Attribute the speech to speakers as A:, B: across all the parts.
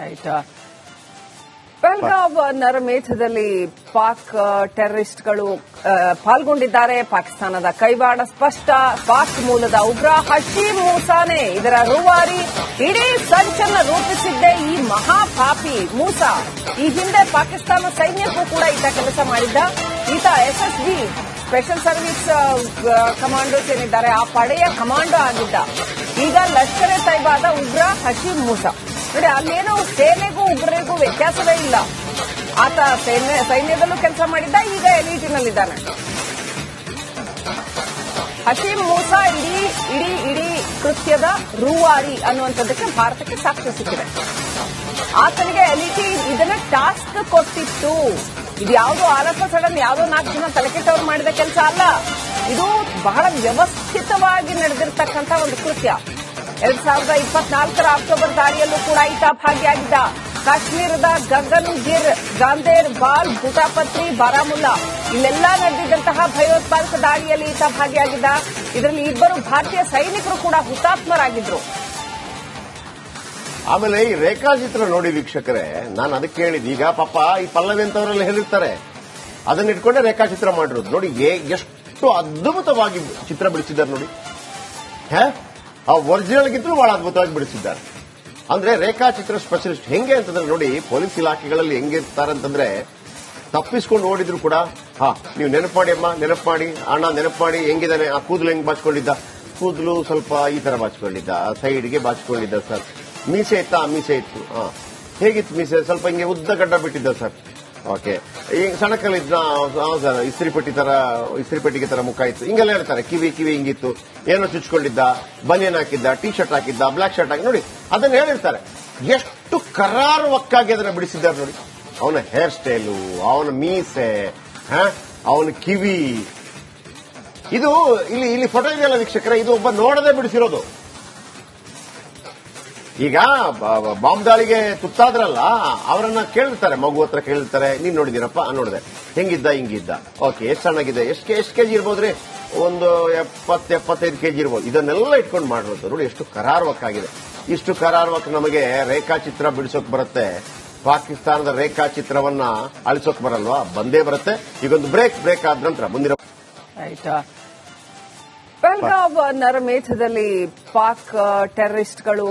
A: ಆಯ್ತಾ? ಪಹಲ್ಗಾವ್ ನರಮೇಧದಲ್ಲಿ ಪಾಕ್ ಟೆರರಿಸ್ಟ್ಗಳು ಪಾಲ್ಗೊಂಡಿದ್ದಾರೆ. ಪಾಕಿಸ್ತಾನದ ಕೈವಾಡ ಸ್ಪಷ್ಟ. ಪಾಕ್ ಮೂಲದ ಉಗ್ರ ಹಶೀಮ್ ಮೂಸಾನೆ ಇದರ ರೂವಾರಿ. ಇಡೀ ಸಂಚನ್ನ ರೂಪಿಸಿದ್ದೇ ಈ ಮಹಾಪಾಪಿ ಮೂಸಾ. ಈ ಹಿಂದೆ ಪಾಕಿಸ್ತಾನ ಸೈನ್ಯಕ್ಕೂ ಕೂಡ ಈತ ಕೆಲಸ ಮಾಡಿದ್ದ. ಈತ ಎಸ್ಎಸ್ಬಿ, ಸ್ಪೆಷಲ್ ಸರ್ವಿಸ್ ಕಮಾಂಡೋಸ್ ಏನಿದ್ದಾರೆ ಆ ಪಡೆಯ ಕಮಾಂಡೋ ಆಗಿದ್ದ. ಈಗ ಲಷ್ಕರ್ ಎ ತೈಬಾದ ಉಗ್ರ ಹಶೀಮ್ ಮೂಸಾ. ನೋಡಿ ಅಲ್ಲೇನೋ ಸೇನೆಗೂ ಉಗ್ರರಿಗೂ ವ್ಯತ್ಯಾಸವೇ ಇಲ್ಲ. ಆತ ಸೈನ್ಯ ಸೈನ್ಯದಲ್ಲೂ ಕೆಲಸ ಮಾಡಿದ್ದ, ಈಗ ಎಲೀಟಿನಲ್ಲಿದ್ದಾನೆ. ಹಶೀಂ ಮೂಸಾ ಇಡೀ ಇಡೀ ಇಡೀ ಕೃತ್ಯದ ರೂವಾರಿ ಅನ್ನುವಂಥದ್ದಕ್ಕೆ ಭಾರತಕ್ಕೆ ಸಾಕ್ಷಿ ಸಿಕ್ಕಿದೆ. ಆತನಿಗೆ ಎಲಿಟಿ ಇದನ್ನ ಟಾಸ್ಕ್ ಕೊಟ್ಟಿತ್ತು. ಇದು ಯಾವುದೋ ಆಲಪ ಸಡನ್ ಯಾವುದೋ ನಾಲ್ಕು ಜನ ತಲೆಕೆಟ್ಟವ್ರು ಮಾಡಿದ ಕೆಲಸ ಅಲ್ಲ. ಇದು ಬಹಳ ವ್ಯವಸ್ಥಿತವಾಗಿ ನಡೆದಿರ್ತಕ್ಕಂಥ ಒಂದು ಕೃತ್ಯ. ಎರಡ್ ಸಾವಿರದ ಇಪ್ಪತ್ನಾಲ್ಕರ ಅಕ್ಟೋಬರ್ ದಾಳಿಯಲ್ಲೂ ಕೂಡ ಈತ ಭಾಗಿಯಾಗಿದ್ದ. ಕಾಶ್ಮೀರದ ಗಗನ್ ಗಿರ್ ಗಾಂದೇರ್ ಬಾಲ್, ಬುಟಾಪತ್ರಿ, ಬಾರಾಮುಲ್ಲಾ ಇಲ್ಲೆಲ್ಲ ನಡೆದಿದ್ದಂತಹ ಭಯೋತ್ಪಾದಕ ದಾಳಿಯಲ್ಲಿ ಈತ ಭಾಗಿಯಾಗಿದ್ದ. ಇದರಲ್ಲಿ ಇಬ್ಬರು ಭಾರತೀಯ ಸೈನಿಕರು ಕೂಡ ಹುತಾತ್ಮರಾಗಿದ್ರು.
B: ಆಮೇಲೆ ಈ ರೇಖಾಚಿತ್ರ ನೋಡಿ ವೀಕ್ಷಕರೇ, ನಾನು ಅದಕ್ಕೆ ಹೇಳಿದ್, ಈಗ ಪಾಪ ಈ ಪಲ್ಲವಿ ಅಂತವರೆಲ್ಲ ಹೇಳಿರ್ತಾರೆ ಅದನ್ನ ಇಟ್ಕೊಂಡೆ ರೇಖಾಚಿತ್ರ ಮಾಡಿರೋದು. ನೋಡಿ ಎಷ್ಟು ಅದ್ಭುತವಾಗಿ ಚಿತ್ರ ಬಿಡಿಸಿದ್ದಾರೆ ನೋಡಿ. ಹೇ? ಆ ಒರಿಜಿನಲ್ಗಿಂತಲೂ ಬಹಳ ಅದ್ಭುತವಾಗಿ ಬಿಡಿಸಿದ್ದಾರೆ. ಅಂದ್ರೆ ರೇಖಾಚಿತ್ರ ಸ್ಪೆಷಲಿಸ್ಟ್ ಹೆಂಗೆ ಅಂತಂದ್ರೆ ನೋಡಿ, ಪೊಲೀಸ್ ಇಲಾಖೆಗಳಲ್ಲಿ ಹೆಂಗಿರ್ತಾರೆ ಅಂತಂದ್ರೆ ತಪ್ಪಿಸ್ಕೊಂಡು ಓಡಿದ್ರು ಕೂಡ, ಹಾ, ನೀವು ನೆನಪು ಮಾಡಿ ಅಮ್ಮ ನೆನಪು ಮಾಡಿ ಅಣ್ಣ ನೆನಪು ಮಾಡಿ ಹೆಂಗಿದ್ದಾನೆ, ಆ ಕೂದಲು ಹೆಂಗ್ ಬಾಚ್ಕೊಂಡಿದ್ದ? ಕೂದಲು ಸ್ವಲ್ಪ ಈ ತರ ಬಾಚ್ಕೊಂಡಿದ್ದ ಸೈಡ್ಗೆ ಬಾಚ್ಕೊಂಡಿದ್ದ ಸರ್. ಮೀಸೆ ಇತ್ತಾ? ಮೀಸೆ ಇತ್ತು, ಹಾ. ಹೇಗಿತ್ತು ಮೀಸೆ? ಸ್ವಲ್ಪ ಹಿಂಗೆ ಉದ್ದ ಗಡ್ಡ ಬಿಟ್ಟಿದ್ದ ಸರ್. ಓಕೆ ಈಗ ಸಣಕಲ್ಲಿದ್ದ ಸರ್ ಇಸ್ತ್ರಿ ಪಟ್ಟಿ ತರ ಇಸ್ತ್ರಿ ತರ ಮುಖ ಇತ್ತು. ಹಿಂಗೆಲ್ಲ ಹೇಳ್ತಾರೆ, ಕಿವಿ ಕಿವಿ ಹಿಂಗಿತ್ತು. ಏನೋ ಚುಚ್ಕೊಂಡಿದ್ದ, ಬನಿಯನ್ ಹಾಕಿದ್ದ ಟೀ ಶರ್ಟ್ ಹಾಕಿದ್ದ, ಬ್ಲಾಕ್ ಶರ್ಟ್ ಹಾಕಿ ನೋಡಿ, ಅದನ್ನ ಹೇಳಿರ್ತಾರೆ. ಎಷ್ಟು ಕರಾರುವಕ್ಕಾಗಿ ಅದನ್ನ ಬಿಡಿಸಿದ್ದಾರೆ ನೋಡಿ. ಅವನ ಹೇರ್ ಸ್ಟೈಲು ಅವನ ಮೀಸೆ? ಅವನ ಕಿವಿ. ಇದು, ಇಲ್ಲಿ ಇಲ್ಲಿ ಫೋಟೋ ಇದೆಯಲ್ಲ ವೀಕ್ಷಕರ, ಇದು ಒಬ್ಬ ನೋಡದೆ ಬಿಡಿಸಿರೋದು. ಈಗ ಬಾಂಬ್ ದಾಳಿಗೆ ತುತ್ತಾದ್ರಲ್ಲ, ಅವರನ್ನ ಕೇಳಿರ್ತಾರೆ, ಮಗು ಹತ್ರ ಕೇಳ್ತಾರೆ ನೀನ್ ನೋಡಿದಿರಪ್ಪ ನೋಡಿದೆ. ಹೆಂಗಿದ್ದ, ಹಿಂಗಿದ್ದ. ಓಕೆ ಎಷ್ಟು ಸಣ್ಣಗಿದೆ, ಎಷ್ಟು ಎಷ್ಟು ಕೆಜಿ ಇರ್ಬೋದ್ರಿ? ಒಂದು ಎಪ್ಪತ್ತು ಎಪ್ಪತ್ತೈದು ಕೆಜಿ ಇರ್ಬೋದು. ಇದನ್ನೆಲ್ಲ ಇಟ್ಕೊಂಡು ಮಾಡಿರೋದು ನೋಡಿ, ಎಷ್ಟು ಕರಾರ್ವಕ್ಕಾಗಿದೆ. ಇಷ್ಟು ಕರಾರ್ವಕ್ ನಮಗೆ ರೇಖಾಚಿತ್ರ ಬಿಡಿಸೋಕ್ ಬರುತ್ತೆ. ಪಾಕಿಸ್ತಾನದ ರೇಖಾಚಿತ್ರವನ್ನ ಅಳಿಸೋಕ್ ಬರಲ್ವಾ? ಬಂದೇ ಬರುತ್ತೆ. ಈಗೊಂದು ಬ್ರೇಕ್ ಬ್ರೇಕ್ ಆದ ನಂತರ. ಮುಂದಿನ
A: ಪಹಲ್ಗಾವ್ ನರಮೇಧದಲ್ಲಿ ಪಾಕ್ ಟೆರರಿಸ್ಟ್ಗಳು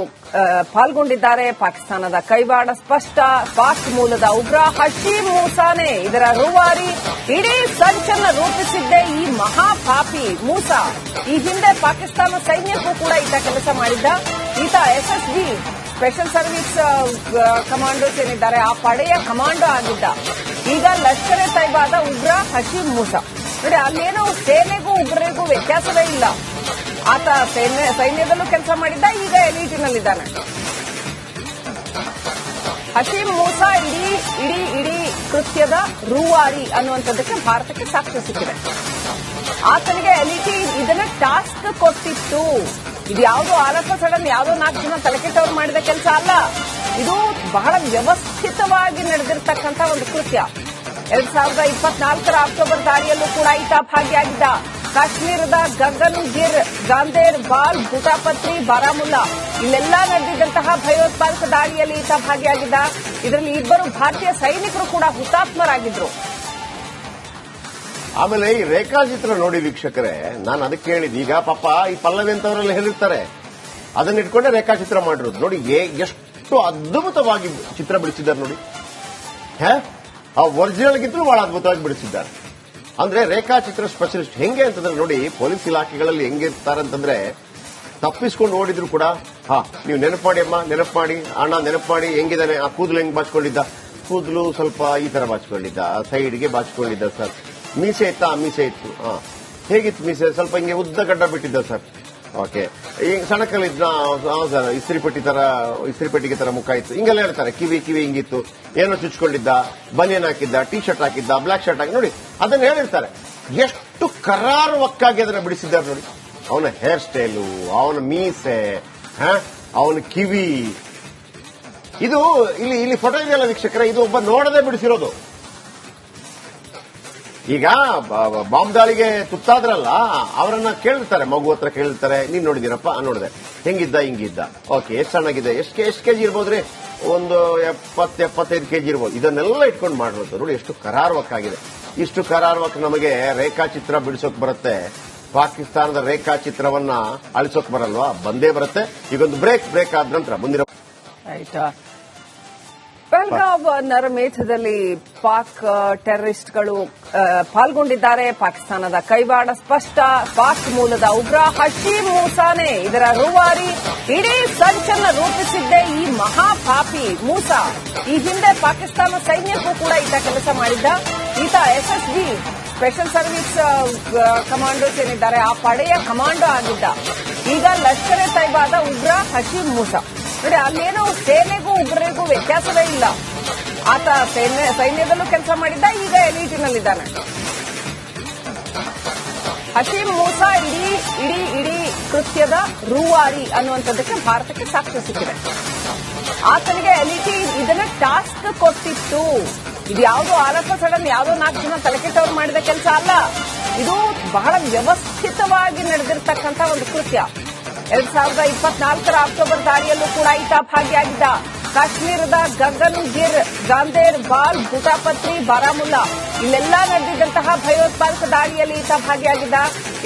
A: ಪಾಲ್ಗೊಂಡಿದ್ದಾರೆ. ಪಾಕಿಸ್ತಾನದ ಕೈವಾಡ ಸ್ಪಷ್ಟ. ಪಾಕ್ ಮೂಲದ ಉಗ್ರ ಹಶೀಮ್ ಮೂಸಾನೆ ಇದರ ರೂವಾರಿ. ಇಡೀ ಸಂಚನ್ನ ರೂಪಿಸಿದ್ದೇ ಈ ಮಹಾಪಾಪಿ ಮೂಸಾ. ಈ ಹಿಂದೆ ಪಾಕಿಸ್ತಾನ ಸೈನ್ಯಕ್ಕೂ ಕೂಡ ಈತ ಕೆಲಸ ಮಾಡಿದ್ದ. ಈತ ಎಸ್ಎಸ್ಬಿ, ಸ್ಪೆಷಲ್ ಸರ್ವಿಸ್ ಕಮಾಂಡೋಸ್ ಏನಿದ್ದಾರೆ ಆ ಪಡೆಯ ಕಮಾಂಡೋ ಆಗಿದ್ದ. ಈಗ ಲಷ್ಕರ್ ಎ ತೈಬಾದ ಉಗ್ರ ಹಶೀಮ್ ಮೂಸಾ. ನೋಡಿ, ಅಲ್ಲೇನೋ ಸೇನೆಗೂ ಉಗ್ರರಿಗೂ ವ್ಯತ್ಯಾಸವೇ ಇಲ್ಲ. ಆತ ಸೈನ್ಯ ಸೈನ್ಯದಲ್ಲೂ ಕೆಲಸ ಮಾಡಿದ್ದ, ಈಗ ಎಲೀಟಿನಲ್ಲಿದ್ದಾನೆ. ಹಶೀಂ ಮೂಸಾ ಇಡೀ ಇಡೀ ಇಡೀ ಕೃತ್ಯದ ರೂವಾರಿ ಅನ್ನುವಂಥದ್ದಕ್ಕೆ ಭಾರತಕ್ಕೆ ಸಾಕ್ಷಿ ಸಿಕ್ಕಿದೆ. ಆತನಿಗೆ ಎಲಿಟಿ ಇದನ್ನ ಟಾಸ್ಕ್ ಕೊಟ್ಟಿತ್ತು. ಇದು ಯಾವುದೋ ಆಲಸ ಸಡನ್ ಯಾವುದೋ ನಾಲ್ಕು ಜನ ತಲೆಕೆಟ್ಟವ್ರು ಮಾಡಿದ ಕೆಲಸ ಅಲ್ಲ. ಇದು ಬಹಳ ವ್ಯವಸ್ಥಿತವಾಗಿ ನಡೆದಿರ್ತಕ್ಕಂಥ ಒಂದು ಕೃತ್ಯ. ಎರಡ್ ಸಾವಿರದ ಇಪ್ಪತ್ನಾಲ್ಕರ ಅಕ್ಟೋಬರ್ ದಾಳಿಯಲ್ಲೂ ಕೂಡ ಈತ ಭಾಗಿಯಾಗಿದ್ದ. ಕಾಶ್ಮೀರದ ಗಗನ್ ಗಿರ್ ಗಾಂದೇರ್ ಬಾಲ್, ಬುಟಾಪತ್ರಿ, ಬಾರಾಮುಲ್ಲಾ ಇಲ್ಲೆಲ್ಲ ನಡೆದಿದ್ದಂತಹ ಭಯೋತ್ಪಾದಕ ದಾಳಿಯಲ್ಲಿ ಈತ ಭಾಗಿಯಾಗಿದ್ದ. ಇದರಲ್ಲಿ ಇಬ್ಬರು ಭಾರತೀಯ ಸೈನಿಕರು ಕೂಡ ಹುತಾತ್ಮರಾಗಿದ್ರು.
B: ಆಮೇಲೆ ಈ ರೇಖಾಚಿತ್ರ ನೋಡಿ ವೀಕ್ಷಕರೇ, ನಾನು ಅದಕ್ಕೆ ಹೇಳಿದ್, ಈಗ ಪಾಪ ಈ ಪಲ್ಲವಿ ಅಂತವರೆಲ್ಲ ಹೇಳಿರ್ತಾರೆ ಅದನ್ನ ಇಟ್ಕೊಂಡೆ ರೇಖಾಚಿತ್ರ ಮಾಡಿರೋದು. ನೋಡಿ ಎಷ್ಟು ಅದ್ಭುತವಾಗಿ ಚಿತ್ರ ಬಿಡಿಸಿದ್ದಾರೆ ನೋಡಿ. ಹೇ? ಆ ಒರಿಜಿನಲ್ಗಿಂತಲೂ ಬಹಳ ಅದ್ಭುತವಾಗಿ ಬಿಡಿಸಿದ್ದಾರೆ. ಅಂದ್ರೆ ರೇಖಾಚಿತ್ರ ಸ್ಪೆಷಲಿಸ್ಟ್ ಹೆಂಗೆ ಅಂತಂದ್ರೆ ನೋಡಿ, ಪೊಲೀಸ್ ಇಲಾಖೆಗಳಲ್ಲಿ ಹೆಂಗಿರ್ತಾರೆ ಅಂತಂದ್ರೆ ತಪ್ಪಿಸ್ಕೊಂಡು ಓಡಿದ್ರು ಕೂಡ, ಹಾ, ನೀವು ನೆನಪು ಮಾಡಿ ಅಮ್ಮ ನೆನಪು ಮಾಡಿ ಅಣ್ಣ ನೆನಪು ಮಾಡಿ ಹೆಂಗಿದ್ದಾನೆ, ಆ ಕೂದಲು ಹೆಂಗ್ ಬಾಚ್ಕೊಂಡಿದ್ದ? ಕೂದಲು ಸ್ವಲ್ಪ ಈ ತರ ಬಾಚ್ಕೊಂಡಿದ್ದ ಸೈಡ್ಗೆ ಬಾಚ್ಕೊಂಡಿದ್ದ ಸರ್ ಮೀಸೆ ಇತ್ತಾ? ಮೀಸೆ ಇತ್ತು, ಹಾ. ಹೇಗಿತ್ತು ಮೀಸೆ? ಸ್ವಲ್ಪ ಹಿಂಗೆ ಉದ್ದ ಗಡ್ಡ ಬಿಟ್ಟಿದ್ದ ಸರ್ ಓಕೆ ಈಗ ಸಣಕಲ್ಲಿದ್ದ ಸರ್ ಇಸ್ತ್ರಿ ಪಟ್ಟಿ ತರ ಇಸ್ತ್ರಿ ತರ ಮುಖ ಇತ್ತು. ಹಿಂಗೆಲ್ಲ ಹೇಳ್ತಾರೆ, ಕಿವಿ ಕಿವಿ ಹಿಂಗಿತ್ತು. ಏನೋ ಚುಚ್ಕೊಂಡಿದ್ದ, ಬನಿಯನ್ ಹಾಕಿದ್ದ ಟೀ ಶರ್ಟ್ ಹಾಕಿದ್ದ, ಬ್ಲಾಕ್ ಶರ್ಟ್ ಹಾಕಿ ನೋಡಿ, ಅದನ್ನ ಹೇಳಿರ್ತಾರೆ. ಎಷ್ಟು ಕರಾರುವಕ್ಕಾಗಿ ಅದನ್ನ ಬಿಡಿಸಿದ್ದಾರೆ ನೋಡಿ. ಅವನ ಹೇರ್ ಸ್ಟೈಲು ಅವನ ಮೀಸೆ? ಅವನ ಕಿವಿ. ಇದು, ಇಲ್ಲಿ ಇಲ್ಲಿ ಫೋಟೋ ಇದೆಯಲ್ಲ ವೀಕ್ಷಕರ, ಇದು ಒಬ್ಬ ನೋಡದೆ ಬಿಡಿಸಿರೋದು. ಈಗ ಬಾಂಬ್ ದಾಳಿಗೆ ತುತ್ತಾದ್ರಲ್ಲ, ಅವರನ್ನ ಕೇಳಿರ್ತಾರೆ, ಮಗು ಹತ್ರ ಕೇಳ್ತಾರೆ ನೀನ್ ನೋಡಿದಿರಪ್ಪ ನೋಡಿದೆ. ಹೆಂಗಿದ್ದ, ಹಿಂಗಿದ್ದ. ಓಕೆ ಎಷ್ಟು ಚೆನ್ನಾಗಿದೆ ಎಷ್ಟು ಎಷ್ಟು ಕೆಜಿ ಇರ್ಬೋದ್ರಿ? ಒಂದು ಎಪ್ಪತ್, ಎಪ್ಪತ್ತೈದು ಕೆಜಿ ಇರ್ಬೋದು. ಇದನ್ನೆಲ್ಲ ಇಟ್ಕೊಂಡು ಮಾಡಿರೋದು ನೋಡಿ, ಎಷ್ಟು ಕರಾರ್ವಕ್ಕಾಗಿದೆ. ಇಷ್ಟು ಕರಾರ್ವಕ್ ನಮಗೆ ರೇಖಾಚಿತ್ರ ಬಿಡಿಸೋಕ್ ಬರುತ್ತೆ. ಪಾಕಿಸ್ತಾನದ ರೇಖಾಚಿತ್ರವನ್ನ ಅಳಿಸೋಕ್ ಬರಲ್ವಾ? ಬಂದೇ ಬರುತ್ತೆ. ಈಗೊಂದು ಬ್ರೇಕ್ ಬ್ರೇಕ್ ಆದ ನಂತರ. ಮುಂದಿನ
A: ರೈಟ್ ಪಹಲ್ಗಾವ್ ನರಮೇಧದಲ್ಲಿ ಪಾಕ್ ಟೆರರಿಸ್ಟ್ಗಳು ಪಾಲ್ಗೊಂಡಿದ್ದಾರೆ. ಪಾಕಿಸ್ತಾನದ ಕೈವಾಡ ಸ್ಪಷ್ಟ. ಪಾಕ್ ಮೂಲದ ಉಗ್ರ ಹಶೀಮ್ ಮೂಸಾನೆ ಇದರ ರೂವಾರಿ. ಇಡೀ ಸಂಚನ್ನ ರೂಪಿಸಿದ್ದೇ ಈ ಮಹಾಪಾಪಿ ಮೂಸಾ. ಈ ಹಿಂದೆ ಪಾಕಿಸ್ತಾನ ಸೈನ್ಯಕ್ಕೂ ಕೂಡ ಈತ ಕೆಲಸ ಮಾಡಿದ್ದ. ಈತ ಎಸ್ಎಸ್ಬಿ, ಸ್ಪೆಷಲ್ ಸರ್ವಿಸ್ ಕಮಾಂಡೋಸ್ ಏನಿದ್ದಾರೆ ಆ ಪಡೆಯ ಕಮಾಂಡೋ ಆಗಿದ್ದ. ಈಗ ಲಷ್ಕರ್ ತೈಬಾದ ಉಗ್ರ ಹಶೀಮ್ ಮೂಸಾ. ನೋಡಿ ಅಲ್ಲೇನೋ ಸೇನೆಗೂ ಉಗ್ರರಿಗೂ ವ್ಯತ್ಯಾಸವೇ ಇಲ್ಲ. ಆತ ಸೈನ್ಯ ಸೈನ್ಯದಲ್ಲೂ ಕೆಲಸ ಮಾಡಿದ್ದ, ಈಗ ಎಲೀಟಿನಲ್ಲಿದ್ದಾನೆ. ಹಶೀಂ ಮೂಸಾ ಇಡೀ ಇಡೀ ಇಡೀ ಕೃತ್ಯದ ರೂವಾರಿ ಅನ್ನುವಂಥದ್ದಕ್ಕೆ ಭಾರತಕ್ಕೆ ಸಾಕ್ಷಿ ಸಿಕ್ಕಿದೆ. ಆತನಿಗೆ ಎಲಿಟಿ ಇದನ್ನ ಟಾಸ್ಕ್ ಕೊಟ್ಟಿತ್ತು. ಇದು ಯಾವುದೋ ಆಲಪ ಸಡನ್ ಯಾವುದೋ ನಾಲ್ಕು ಜನ ತಲೆಕೆಟ್ಟವ್ರು ಮಾಡಿದ ಕೆಲಸ ಅಲ್ಲ. ಇದು ಬಹಳ ವ್ಯವಸ್ಥಿತವಾಗಿ ನಡೆದಿರ್ತಕ್ಕಂಥ ಒಂದು ಕೃತ್ಯ. ಎರಡ್ ಸಾವಿರದ ಇಪ್ಪತ್ನಾಲ್ಕರ ಅಕ್ಟೋಬರ್ ದಾಳಿಯಲ್ಲೂ ಕೂಡ ಈತ ಭಾಗಿಯಾಗಿದ್ದ. ಕಾಶ್ಮೀರದ ಗಗನ್ ಗಿರ್ ಗಾಂದೇರ್ ಬಾಲ್, ಬುಟಾಪತ್ರಿ, ಬಾರಾಮುಲ್ಲಾ ಇಲ್ಲೆಲ್ಲ ನಡೆದಿದ್ದಂತಹ ಭಯೋತ್ಪಾದಕ ದಾಳಿಯಲ್ಲಿ ಈತ ಭಾಗಿಯಾಗಿದ್ದ.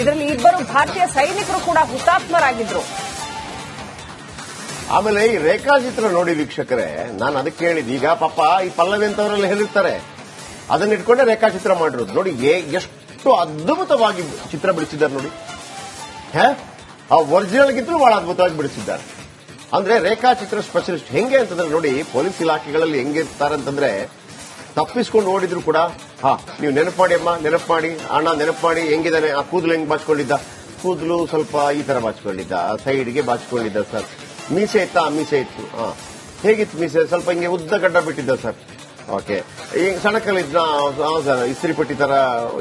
A: ಇದರಲ್ಲಿ ಇಬ್ಬರು ಭಾರತೀಯ ಸೈನಿಕರು ಕೂಡ ಹುತಾತ್ಮರಾಗಿದ್ರು.
B: ಆಮೇಲೆ ಈ ರೇಖಾಚಿತ್ರ ನೋಡಿ ವೀಕ್ಷಕರೇ, ನಾನು ಅದಕ್ಕೆ ಹೇಳಿದ್ದು ಈಗ ಪಾಪ ಈ ಪಲ್ಲವಿ ಅಂತವರೆಲ್ಲ ಹೇಳಿರ್ತಾರೆ ಅದನ್ನ ಇಟ್ಕೊಂಡೆ ರೇಖಾಚಿತ್ರ ಮಾಡಿರೋದು. ನೋಡಿ ಎಷ್ಟು ಅದ್ಭುತವಾಗಿ ಚಿತ್ರ ಬಿಡಿಸಿದ್ದಾರೆ ನೋಡಿ. ಹೇ? ಆ ಒರಿಜಿನಲ್ಗಿಂತಲೂ ಬಹಳ ಅದ್ಭುತವಾಗಿ ಬಿಡಿಸಿದ್ದಾರೆ. ಅಂದ್ರೆ ರೇಖಾಚಿತ್ರ ಸ್ಪೆಷಲಿಸ್ಟ್ ಹೆಂಗೆ ಅಂತಂದ್ರೆ ನೋಡಿ, ಪೊಲೀಸ್ ಇಲಾಖೆಗಳಲ್ಲಿ ಹೆಂಗಿರ್ತಾರೆ ಅಂತಂದ್ರೆ ತಪ್ಪಿಸ್ಕೊಂಡು ಓಡಿದ್ರು ಕೂಡ, ಹಾ, ನೀವು ನೆನಪು ಮಾಡಿ ಅಮ್ಮ ನೆನಪು ಮಾಡಿ ಅಣ್ಣ ನೆನಪು ಮಾಡಿ ಹೆಂಗಿದ್ದಾನೆ, ಆ ಕೂದಲು ಹೆಂಗ್ ಬಾಚ್ಕೊಂಡಿದ್ದ? ಕೂದಲು ಸ್ವಲ್ಪ ಈ ತರ ಬಾಚ್ಕೊಂಡಿದ್ದ ಸೈಡ್ಗೆ ಬಾಚ್ಕೊಂಡಿದ್ದ ಸರ್. ಮೀಸೆ ಇತ್ತ? ಮೀಸೆ ಇತ್ತು, ಹಾ. ಹೇಗಿತ್ತು ಮೀಸೆ? ಸ್ವಲ್ಪ ಹಿಂಗೆ ಉದ್ದ ಗಡ್ಡ ಬಿಟ್ಟಿದ್ದ ಸರ್. ಓಕೆ ಈ ಸಣಕಲ್ಲಿದ್ದ ಸರ್ ಇಸ್ತ್ರಿ ತರ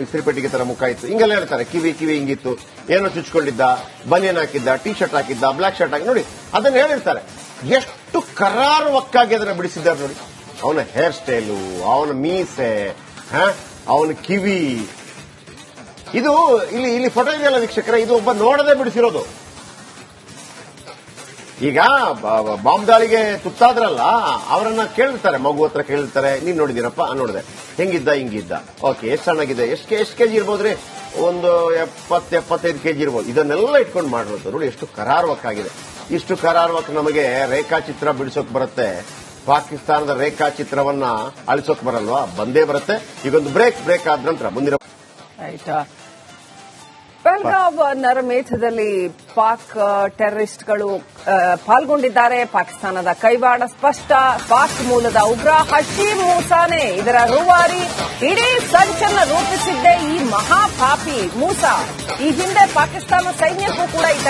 B: ಇಸ್ತ್ರಿ ಪೆಟ್ಟಿಗೆ ತರ ಮುಖ ಇತ್ತು. ಹಿಂಗೆಲ್ಲ ಹೇಳ್ತಾರೆ, ಕಿವಿ ಕಿವಿ ಹಿಂಗಿತ್ತು. ಏನೋ ಚುಚ್ಕೊಂಡಿದ್ದ, ಬನಿಯನ್ ಹಾಕಿದ್ದ ಟೀ ಶರ್ಟ್ ಹಾಕಿದ್ದ, ಬ್ಲಾಕ್ ಶರ್ಟ್ ಹಾಕಿ ನೋಡಿ, ಅದನ್ನ ಹೇಳಿರ್ತಾರೆ. ಎಷ್ಟು ಕರಾರುವಕ್ಕಾಗಿ ಅದನ್ನ ಬಿಡಿಸಿದ್ದಾರೆ ನೋಡಿ. ಅವನ ಹೇರ್ ಸ್ಟೈಲು ಅವನ ಮೀಸೆ? ಅವನ ಕಿವಿ. ಇದು, ಇಲ್ಲಿ ಇಲ್ಲಿ ಫೋಟೋ ಇದೆಯಲ್ಲ ವೀಕ್ಷಕರೇ, ಇದು ಒಬ್ಬ ನೋಡದೆ ಬಿಡಿಸಿರೋದು. ಈಗ ಬಾಂಬ್ ದಾಳಿಗೆ ತುತ್ತಾದ್ರಲ್ಲ, ಅವರನ್ನ ಕೇಳ್ತಾರೆ ಮಗು ಹತ್ರ ಕೇಳ್ತಾರೆ ನೀನ್ ನೋಡಿದಿರಪ್ಪ ನೋಡಿದೆ. ಹೆಂಗಿದ್ದ, ಹಿಂಗಿದ್ದ. ಓಕೆ ಎಷ್ಟು ಚೆನ್ನಾಗಿದೆ ಎಷ್ಟು ಎಷ್ಟು ಕೆಜಿ ಇರ್ಬೋದ್ರಿ? ಒಂದು ಎಪ್ಪತ್, ಎಪ್ಪತ್ತೈದು ಕೆಜಿ ಇರ್ಬೋದು. ಇದನ್ನೆಲ್ಲ ಇಟ್ಕೊಂಡು ಮಾಡಿರೋದು ನೋಡಿ, ಎಷ್ಟು ಕರಾರ್ವಕ್ಕಾಗಿದೆ. ಇಷ್ಟು ಕರಾರ್ವಕ್ ನಮಗೆ ರೇಖಾಚಿತ್ರ ಬಿಡಿಸೋಕ್ ಬರುತ್ತೆ. ಪಾಕಿಸ್ತಾನದ ರೇಖಾಚಿತ್ರವನ್ನ ಅಳಿಸೋಕ್ ಬರಲ್ವಾ? ಬಂದೇ ಬರುತ್ತೆ. ಈಗೊಂದು ಬ್ರೇಕ್ ಬ್ರೇಕ್ ಆದ ನಂತರ. ಮುಂದಿನ
A: ಪಹಲ್ಗಾವ್ ನರಮೇಧದಲ್ಲಿ ಪಾಕ್ ಟೆರರಿಸ್ಟ್ಗಳು ಪಾಲ್ಗೊಂಡಿದ್ದಾರೆ. ಪಾಕಿಸ್ತಾನದ ಕೈವಾಡ ಸ್ಪಷ್ಟ. ಪಾಕ್ ಮೂಲದ ಉಗ್ರ ಹಶಿ ಮೂಸಾನೆ ಇದರ ರೂವಾರಿ. ಇಡೀ ಸಂಚನ್ನ ರೂಪಿಸಿದ್ದೇ ಈ ಮಹಾಪಾಪಿ ಮೂಸಾ. ಈ ಹಿಂದೆ ಪಾಕಿಸ್ತಾನ ಸೈನ್ಯಕ್ಕೂ ಕೂಡ ಈತ